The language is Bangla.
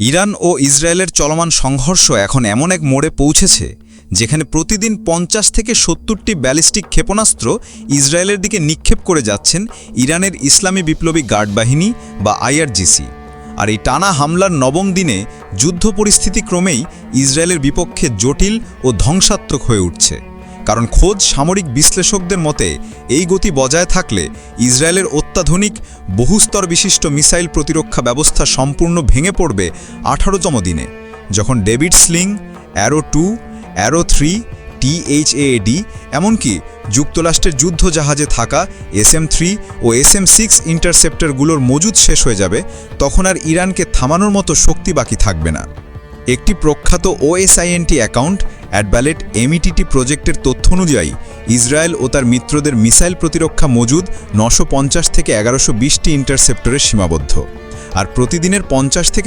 ইরান ও ইসরায়েলের চলমান সংঘর্ষ এখন এমন এক মোড়ে পৌঁছেছে, যেখানে প্রতিদিন পঞ্চাশ থেকে সত্তরটি ব্যালিস্টিক ক্ষেপণাস্ত্র ইসরায়েলের দিকে নিক্ষেপ করে যাচ্ছেন ইরানের ইসলামী বিপ্লবী গার্ড বাহিনী বা আইআরজিসি। আর এই টানা হামলার নবম দিনে যুদ্ধ পরিস্থিতি ক্রমেই ইসরায়েলের বিপক্ষে জটিল ও ধ্বংসাত্মক হয়ে উঠছে। কারণ খোদ সামরিক বিশ্লেষকদের মতে, এই গতি বজায় থাকলে ইসরায়েলের অত্যাধুনিক, বহুস্তর বিশিষ্ট মিসাইল প্রতিরক্ষা ব্যবস্থা সম্পূর্ণ ভেঙে পড়বে আঠারোতম দিনে, যখন David Sling, Arrow two, Arrow three THAAD এমনকি যুক্তরাষ্ট্রের যুদ্ধ জাহাজে থাকা এস এম থ্রি ও এস এম সিক্স ইন্টারসেপ্টারগুলোর মজুদ শেষ হয়ে যাবে, তখন আর ইরানকে থামানোর মতো শক্তি বাকি থাকবে না। একটি প্রখ্যাত ওএসআইএনটি অ্যাকাউন্ট অ্যাডব্যালেট এমইটিটি প্রজেক্টের তথ্য অনুযায়ী, ইসরায়েল ও তার মিত্রদের মিসাইল প্রতিরক্ষা মজুদ নশো থেকে এগারোশো বিশটি ইন্টারসেপ্টরের সীমাবদ্ধ। আর প্রতিদিনের পঞ্চাশ থেকে